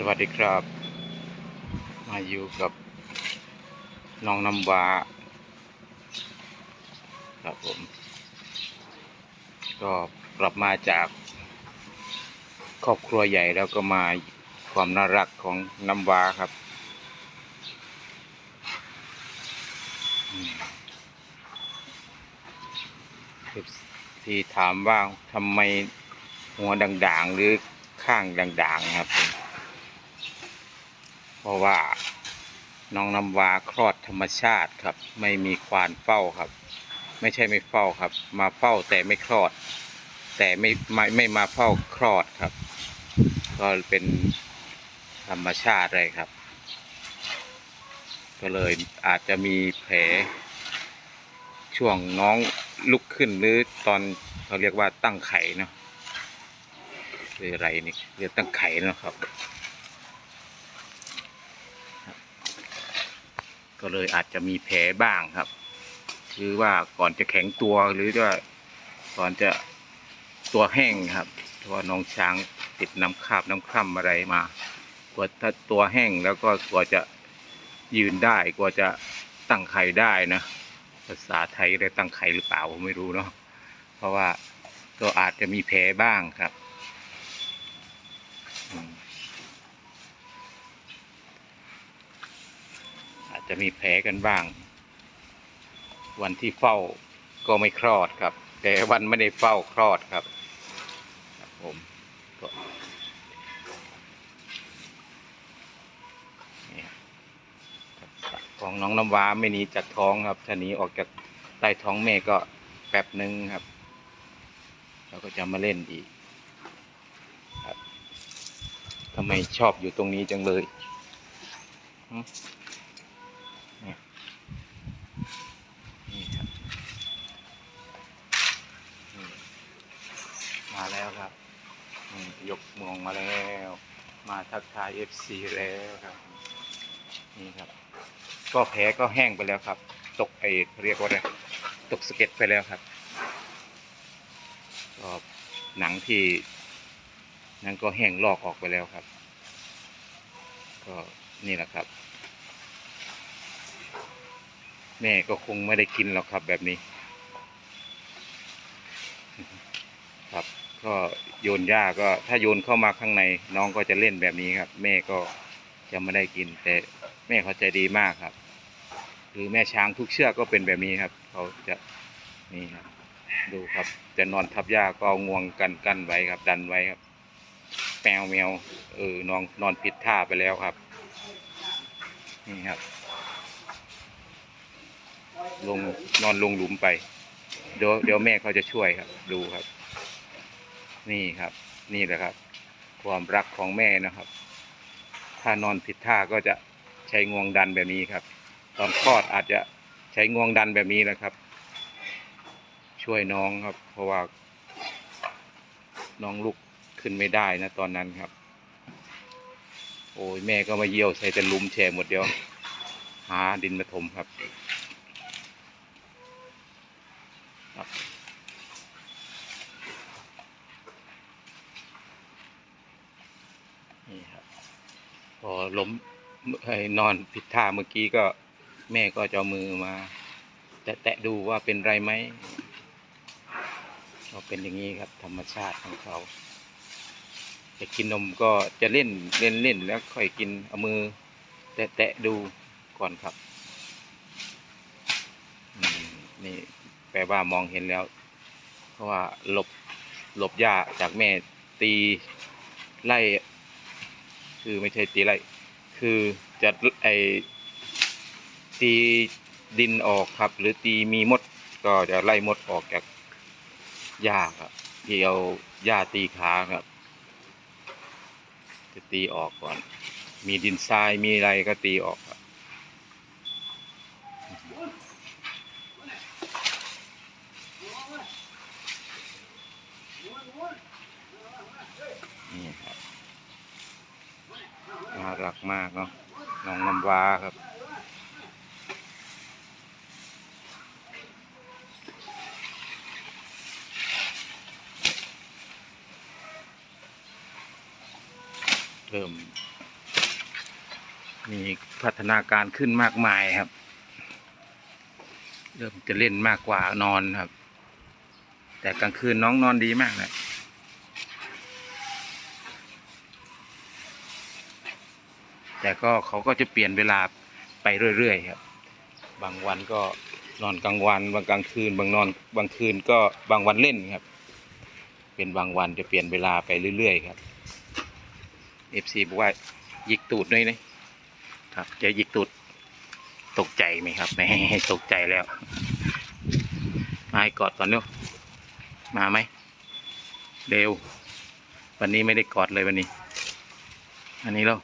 สวัสดีครับ มาอยู่กับน้องน้ำว้าครับผม ก็กลับมาจากครอบครัวใหญ่แล้วก็มาความน่ารักของน้ำว้าครับ ที่ถามว่าทำไมหัวด่างๆ หรือข้างด่างๆครับ ราะว่าน้องน้ำวาคลอดธรรมชาติครับ ไม่มีควานเฝ้าครับ ไม่ใช่ไม่เฝ้าครับ มาเฝ้าแต่ไม่คลอด แต่ไม่ไม่ไม่มาเฝ้าคลอดครับ ก็เป็นธรรมชาติเลยครับ ก็เลยอาจจะมีแผล ช่วงน้องลุกขึ้นหรือตอนเขาเรียกว่าตั้งไข่เนาะหรืออะไรนี่เรียกตั้งไข่เนาะครับ ก็เลยอาจจะมีแผลบ้างครับหรือว่าก่อนจะแข็งตัวหรือว่าก่อนจะตัวแห้งครับเพราะว่าน้องช้างติดน้ำคาบน้ำคร่ำอะไรมากว่าถ้าตัวแห้งแล้วก็กว่าจะยืนได้กว่าจะตั้งไข่ได้นะภาษาไทยเรียกตั้งไข่หรือเปล่าผมไม่รู้เนาะเพราะว่าก็อาจจะมีแผลบ้างครับอืม อา จะมีแผลกันบ้าง วันที่เฝ้าก็ไม่คลอดครับ แต่วันไม่ได้เฝ้าคลอดครับ ครับผมก็ของน้องน้ำว้าไม่หนีจากท้องครับถ้าหนีออกจากใต้ท้องแม่ก็แป๊บหนึ่งครับ เราก็จะมาเล่นอีกครับทำไมชอบอยู่ตรงนี้จังเลยหึ นี่ครับนี่มาแล้วครับนี่ ยกมองมาแล้ว มาทักทายเอฟซีแล้วครับ นี่ครับ ก็แผลก็แห้งไปแล้วครับ ตกไอเรียกว่าอะไรตกสเก็ตไปแล้วครับก็หนังที่นั่นก็แห้งลอกออกไปแล้วครับ ก็นี่แหละครับ แม่ก็คงไม่ได้กินหรอกครับแบบนี้ ครับ ก็โยนหญ้าก็ถ้าโยนเข้ามาข้างในน้องก็จะเล่นแบบนี้ครับ แม่ก็จะไม่ได้กิน แต่แม่เขาใจดีมากครับหรือแม่ช้างทุกเชือกก็เป็นแบบนี้ครับ เขาจะนี่ครับ ดูครับจะนอนทับหญ้าก็เอางวงกันกั้นไว้ครับ ดันไว้ครับแมวแมวเออนอนนอนผิดท่าไปแล้วครับ นี่ครับ ลงนอนลงหลุมไป เดี๋ยวเดี๋ยวแม่เขาจะช่วยครับ ดูครับ นี่ครับ นี่แหละครับ ความรักของแม่นะครับ ถ้านอนผิดท่าก็จะใช้งวงดันแบบนี้ครับ ตอนคลอดอาจจะใช้งวงดันแบบนี้นะครับ ช่วยน้องครับ เพราะว่า น้องลุกขึ้นไม่ได้นะตอนนั้นครับ โอ้ยแม่ก็มาเยี่ยวใส่แต่ลุมแช่หมดเดียว หาดินมาถมครับนี่ครับ พอ ล้มนอนผิดท่าเมื่อกี้ก็แม่ก็จะมือมา แตะดูว่าเป็นไรไหมก็เป็นอย่างนี้ครับ ธรรมชาติของเขาจะกินนมก็จะเล่นเล่นเล่นแล้วค่อยกินเอามือ แตะแตะดูก่อนครับนี่แปลว่ามองเห็นแล้ว เพราะว่าหลบหลบหญ้าจากแม่ตีไล่ คือไม่ใช่ตีไล่ คือจะไอตีดินออกครับ หรือตีมีมดก็จะไล่มดออกจากหญ้าครับที่เอาหญ้าตีขาครับ จะตีออกก่อน มีดินทรายมีอะไรก็ตีออกครับ นี่ครับน่า รักมากเนาะน้องน้ำว้าครับ เริ่ม มีพัฒนาการขึ้นมากมายครับ เริ่มจะเล่นมากกว่านอนครับ แต่กลางคืนน้องนอนดีมากเลย แต่ก็เขาก็จะเปลี่ยนเวลาไปเรื่อยๆครับ บางวันก็นอนกลางวัน บางกลางคืน บางนอนบางคืนก็บางวันเล่นครับ เป็นบางวันจะเปลี่ยนเวลาไปเรื่อยๆครับ FC บอกว่ายิกตูดด้วยนะครับจะยิกตูดตกใจไหมครับแม่ตกใจแล้ว มาให้กอดก่อนเนาะมาไหมเร็ว วันนี้ไม่ได้กอดเลยวันนี้ อันนี้แล้ว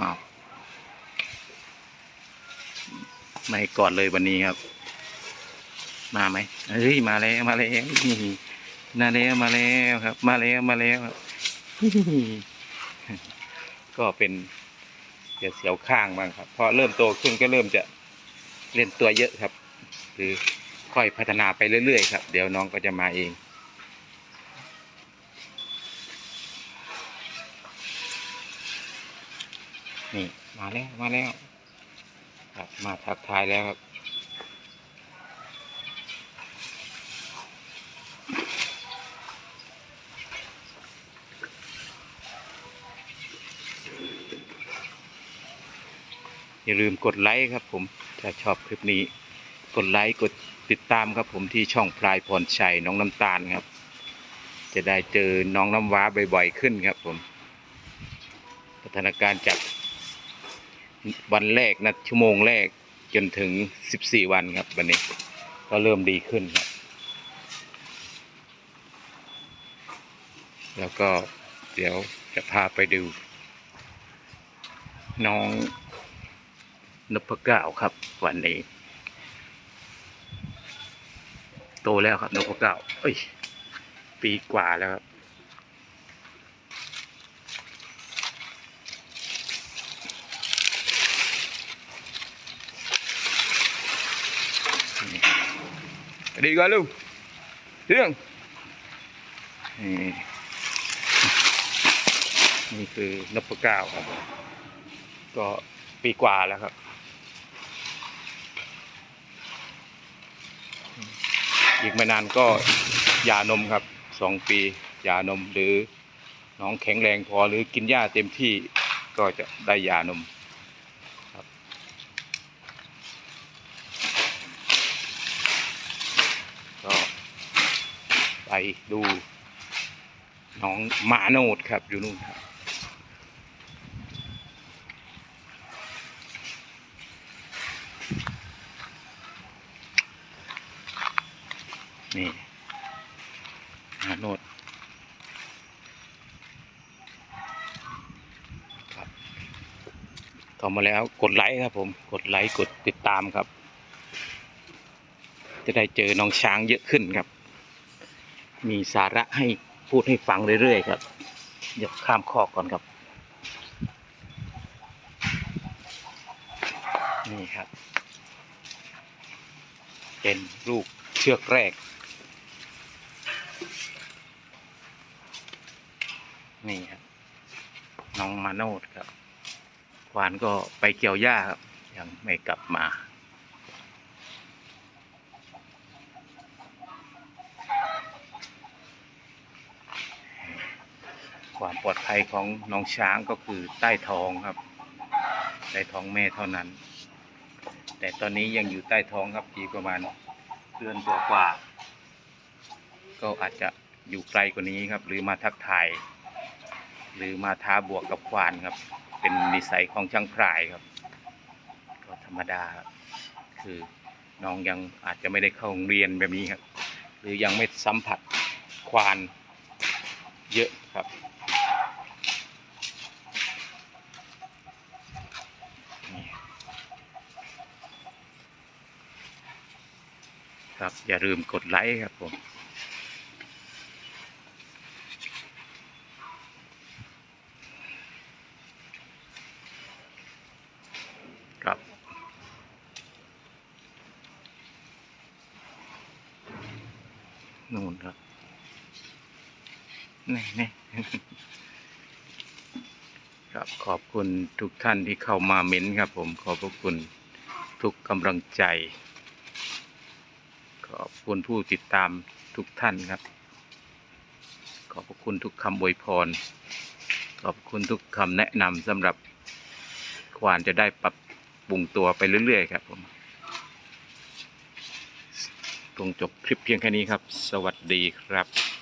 ว้าวไม่กอดเลยวันนี้ครับ มาไหมเฮ้ยมาแล้วมาแล้วนี่มาแล้วมาแล้วครับ มาแล้วมาแล้วครับก็เป็นเสียวเสียวข้างบ้างครับพอเริ่มโตขึ้นก็เริ่มจะเล่นตัวเยอะครับหรือค่อยพัฒนาไปเรื่อยๆครับ เดี๋ยวน้องก็จะมาเอง นี่ มาแล้วมาแล้วครับมาทักทายแล้วครับอย่าลืมกดไลค์ครับผม ถ้าชอบคลิปนี้ กดไลค์กดติดตามครับผมที่ช่องพลายพรชัยน้องน้ำตาลครับ จะได้เจอน้องน้ำว้าบ่อยๆขึ้นครับผมพัฒนาการจาก วันแรกนะชั่วโมงแรกจนถึง 14 วันครับวันนี้ ก็เริ่มดีขึ้นครับ แล้วก็เดี๋ยวจะพาไปดู น้องนพเก้าครับ วันนี้ โตแล้วครับนพเก้าเอ้ย ปีกว่าแล้วครับ ดีกว่าลูกเรื่องนี่นี่คือนพเก้าครับ ก็ปีกว่าแล้วครับ อีกไม่นานก็ยานมครับสองปียานมหรือน้องแข็งแรงพอหรือกินหญ้าเต็มที่ก็จะได้ยานมครับ ก็ ไปดูน้องหมาโนดครับอยู่นู่นครับนี่หมาโนดครับเข้ามาแล้วกดไลค์ครับผม กดไลค์ กดติดตามครับ จะได้เจอน้องช้างเยอะขึ้นครับ มีสาระให้พูดให้ฟังเรื่อยๆครับ เดี๋ยวข้ามคอกก่อนครับ นี่ครับ เป็นลูกเชือกแรก นี่ครับ น้องมาโนดครับควานก็ไปเกี่ยวหญ้าครับ ยังไม่กลับมา ความปลอดภัยของน้องช้างก็คือใต้ท้องครับ ใต้ท้องแม่เท่านั้น แต่ตอนนี้ยังอยู่ใต้ท้องครับอีกประมาณเดือนตัวกว่าก็อาจจะอยู่ไกลกว่านี้ครับ หรือมาทักทายหรือมาท้าบวกกับควานครับ เป็นนิสัยของช่างพรายครับ ก็ธรรมดาครับคือน้องยังอาจจะไม่ได้เข้าโรงเรียนแบบนี้ครับ หรือยังไม่สัมผัสควานเยอะครับ ครับ อย่าลืมกดไลค์ครับผมครับนู่นครับนี่นี่ครับขอบคุณทุกท่านที่เข้ามาเม้นครับผมขอบพระคุณทุกกำลังใจ ขอบคุณผู้ติดตามทุกท่านครับ ขอบคุณทุกคำอวยพร ขอบคุณทุกคำแนะนำสำหรับควานจะได้ปรับปรุงตัวไปเรื่อย ๆ ครับผมตรงจบคลิปเพียงแค่นี้ครับ สวัสดีครับ